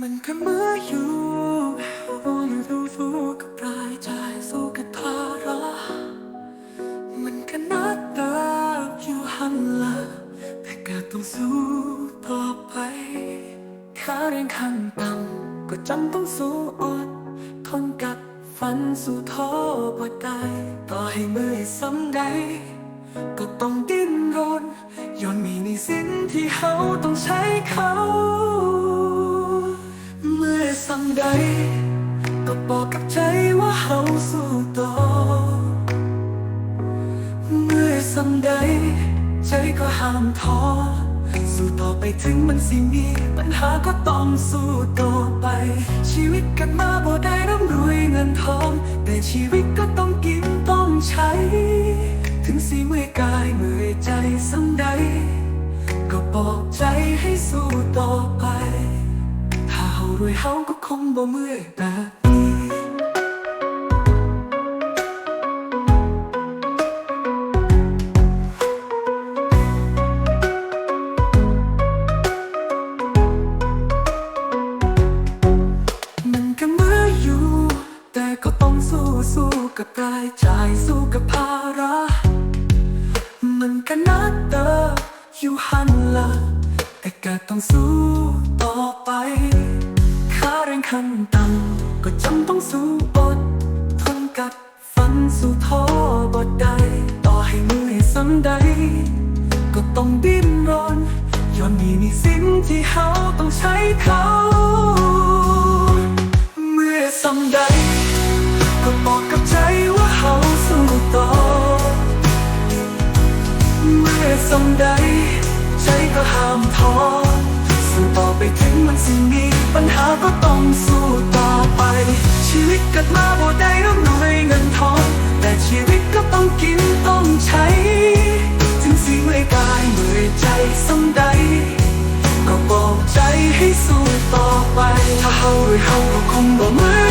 มันก็เมื่ออยู่วนดูฟูกับรายใจสู้กับภาระมันก็นัดเดิมอยู่หันละแต่ก็ต้องสู้ต่อไปคาเรียนขั้นต่ำก็จำต้องสู้อดทนกัดฟันสู้ท้อบ่ได้ต่อให้เมื่อยซ้ำใดก็ต้องดิ้นรนย้อนมีในสิ้นที่เขาต้องใช้เขา สู้ต่อ เมื่อสังใดใจก็ห้ามท้อ สู้ต่อไปถึงมันสิมี ปัญหาก็ต้องสู้ต่อไป ชีวิตกันมาบ่ได้ร่ำรวยเงินทอง แต่ชีวิตก็ต้องกินต้องใช้ ถึงสิเมื่อกายเมื่อใจสังใด ก็บอกใจให้สู้ต่อไป ถ้าเฮารวยเฮาก็คงบ่เมื่อยแบ รายจ่ายสู้กับภาระมันก็นักเดิมอยู่หันละแต่ก็ต้องสู้ต่อไป ค่าแรงขั้นต่ำก็จำต้องสู้อดทนกัดฟันสู้ท้อบอดได้ต่อให้มือให้ซ้ำใด ก็ต้องดิ้นรนย้อนมีมีสิ่งที่เขาต้องใช้เขา ก็ห้ามท้อสู้ต่อไปถึงมันสิมีปัญหาก็ต้องสู้ต่อไป ชีวิตเกิดมาบ่ได้ร่ำรวยเงินทอง แต่ชีวิตก็ต้องกินต้องใช้ ถึงสิเมื่อยกายเมื่อยใจส่งใด ก็บอกใจให้สู้ต่อไป ถ้าเฮารวยเฮาก็คงบ่มื่